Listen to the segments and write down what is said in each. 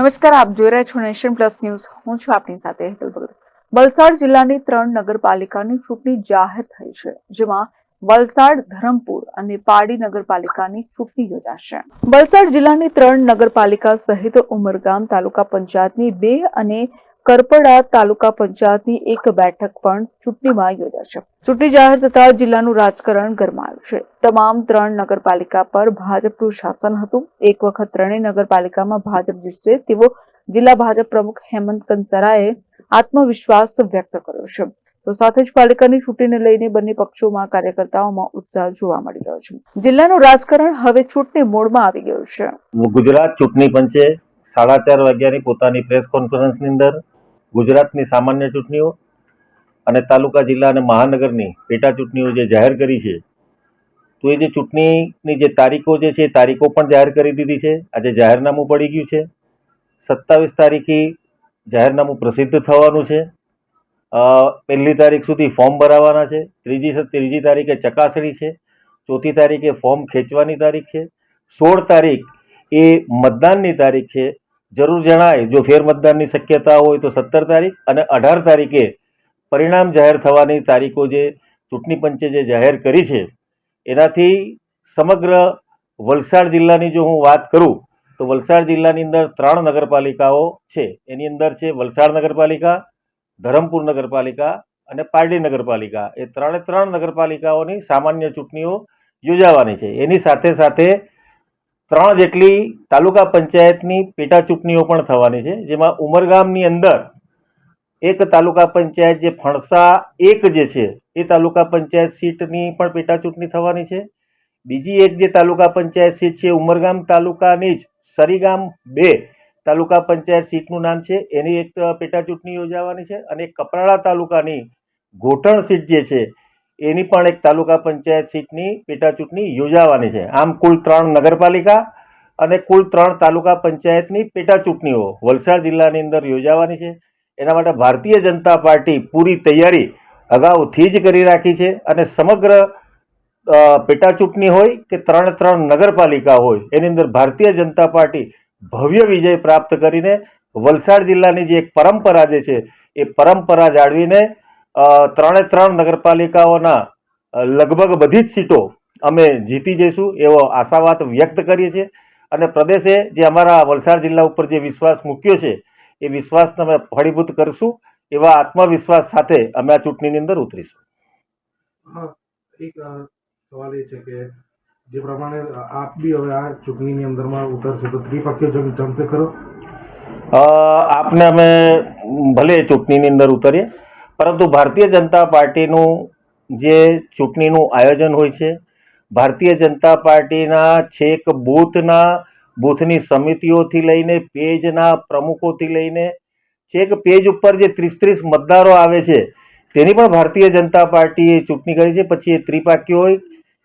નમસ્કાર, આપ જોઈ રહ્યા છો નેશન પ્લસ ન્યૂઝ. હું છું આપની સાથે હેતલ ભગત. વલસાડ જિલ્લાની ત્રણ નગરપાલિકાની ચૂંટણી જાહેર થઈ છે, જેમાં વલસાડ, ધરમપુર અને પાડી નગરપાલિકાની ચૂંટણી યોજાશે. વલસાડ જિલ્લાની ત્રણ નગરપાલિકા સહિત ઉમરગામ તાલુકા પંચાયતની બે અને કરપડા તાલુકા પંચાયતની એક બેઠક પણ ચૂંટણીમાં યોજાશે ચૂંટણી જાહેર થતા જિલ્લાનું રાજકારણ ગરમાયું છે. તમામ ત્રણ નગરપાલિકા પર ભાજપનું શાસન હતું. એક વખત ત્રણેય નગરપાલિકામાં ભાજપ જીતશે તેવો જિલ્લા ભાજપ પ્રમુખ હેમંત કંસારાએ આત્મવિશ્વાસ વ્યક્ત કર્યો છે. તો સાથે જ પાલિકાની ચૂંટણીને લઈને બંને પક્ષોમાં કાર્યકર્તાઓમાં ઉત્સાહ જોવા મળી રહ્યો છે. જિલ્લાનું રાજકારણ હવે ચૂંટણી મોડમાં આવી ગયું છે. ગુજરાત ચૂંટણી પંચે સાડા ચાર વાગ્યાની પોતાની પ્રેસ કોન્ફરન્સની અંદર ગુજરાતની સામાન્ય ચૂંટણીઓ અને તાલુકા, જિલ્લા અને મહાનગરની પેટા ચૂંટણીઓ જે જાહેર કરી છે, તો એ જે ચૂંટણીની જે તારીખો જે છે એ તારીખો પણ જાહેર કરી દીધી છે. આજે જાહેરનામું પડી ગયું છે. સત્તાવીસ તારીખે જાહેરનામું પ્રસિદ્ધ થવાનું છે. પહેલી તારીખ સુધી ફોર્મ ભરાવાના છે. ત્રીજી ત્રીજી તારીખે ચકાસણી છે. ચોથી તારીખે ફોર્મ ખેંચવાની તારીખ છે. સોળ તારીખ એ મતદાનની તારીખ છે. જરૂર જણાય, જો ફેર મતદાનની શક્યતા હોય તો સત્તર તારીખ અને અઢાર તારીખે પરિણામ જાહેર થવાની તારીખો જે ચૂંટણી પંચે જે જાહેર કરી છે, એનાથી સમગ્ર વલસાડ જિલ્લાની જો હું વાત કરું, તો વલસાડ જિલ્લાની અંદર ત્રણ નગરપાલિકાઓ છે. એની અંદર છે વલસાડ નગરપાલિકા, ધરમપુર નગરપાલિકા અને પારડી નગરપાલિકા. એ ત્રણે ત્રણ નગરપાલિકાઓની સામાન્ય ચૂંટણીઓ યોજાવાની છે. એની સાથે સાથે ત્રણ જેટલી તાલુકા પંચાયતની પેટા ચૂંટણીઓ પણ થવાની છે, જેમાં ઉમરગામની અંદર એક તાલુકા પંચાયત જે ફણસા એક જે છે, એ તાલુકા પંચાયત સીટની પણ પેટા ચૂંટણી થવાની છે. બીજી એક જે તાલુકા પંચાયત સીટ છે ઉમરગામ તાલુકાની જ સરીગામ બે તાલુકા પંચાયત સીટનું નામ છે, એની એક પેટા ચૂંટણી યોજાવાની છે. અને કપરાડા તાલુકાની ઘોટણ સીટ જે છે એની પણ એક તાલુકા પંચાયત સીટની પેટા ચૂંટણી યોજાવાની છે. આમ કુલ ત્રણ નગરપાલિકા અને કુલ ત્રણ તાલુકા પંચાયતની પેટા ચૂંટણીઓ વલસાડ જિલ્લાની અંદર યોજાવાની છે. એના માટે ભારતીય જનતા પાર્ટી પૂરી તૈયારી અગાઉથી જ કરી રાખી છે અને સમગ્ર પેટા ચૂંટણી હોય કે ત્રણ ત્રણ નગરપાલિકા હોય, એની અંદર ભારતીય જનતા પાર્ટી ભવ્ય વિજય પ્રાપ્ત કરીને વલસાડ જિલ્લાની જે એક પરંપરા જે છે, એ પરંપરા જાળવીને ત્રણે ત્રણ નગરપાલિકાઓના લગભગ બધી જ સીટો અમે જીતી જઈશું એવો આશાવાદ વ્યક્ત કરીએ છીએ. અને પ્રદેશે જે અમારા વલસાડ જિલ્લા ઉપર જે વિશ્વાસ મૂક્યો છે એ વિશ્વાસને અમે ફળીભૂત કરશું એવા આત્મવિશ્વાસ સાથે અમે આ ચૂંટણીની અંદર ઉતરીશું. હા એક સવાલ એ છે કે જે પ્રમાણે આપ બી હવે આ ચૂંટણીની અંદરમાં ઉતરશે તો ત્રિપક્ષીય જમશે ખરો? આપને અમે ભલે ચૂંટણીની અંદર ઉતરીએ પરંતુ ભારતીય જનતા પાર્ટીનું જે ચૂંટણીનું આયોજન હોય છે, ભારતીય જનતા પાર્ટીના છેક બૂથના, બૂથની સમિતિઓથી લઈને પેજના પ્રમુખોથી લઈને છેક પેજ ઉપર જે ત્રીસ ત્રીસ મતદારો આવે છે, તેની પણ ભારતીય જનતા પાર્ટીએ ચૂંટણી કરી છે. પછી એ ત્રિપાકી હોય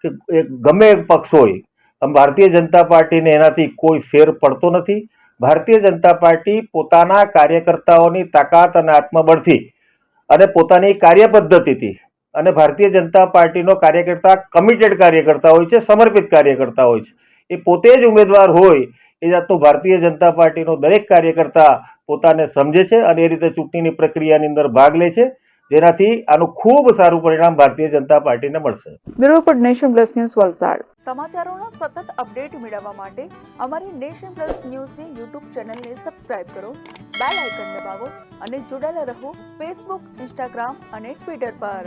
કે ગમે પક્ષ હોય, આમ ભારતીય જનતા પાર્ટીને એનાથી કોઈ ફેર પડતો નથી. ભારતીય જનતા પાર્ટી પોતાના કાર્યકર્તાઓની તાકાત અને આત્મબળથી અને પોતાની કાર્ય પદ્ધતિથી અને ભારતીય જનતા પાર્ટીનો કાર્યકર્તા કમિટેડ કાર્યકર્તા હોય છે, સમર્પિત કાર્યકર્તા હોય છે. એ પોતે જ ઉમેદવાર હોય એ જાતનું ભારતીય જનતા પાર્ટીનો દરેક કાર્યકર્તા પોતાને સમજે છે અને એ રીતે ચૂંટણીની પ્રક્રિયાની અંદર ભાગ લે છે. જેનાથી આનું ખૂબ સારું પરિણામ ભારતીય જનતા પાર્ટીને મળશે. Bureau report nation plus news Valsad. સમાચારોના સતત અપડેટ મેળવવા માટે અમારી નેશન પ્લસ ન્યૂઝની યુટ્યુબ ચેનલને સબસ્ક્રાઇબ કરો બેલ આઇકન દબાવો અને જોડાયેલા રહો ફેસબુક ઇન્સ્ટાગ્રામ અને ટ્વિટર પર.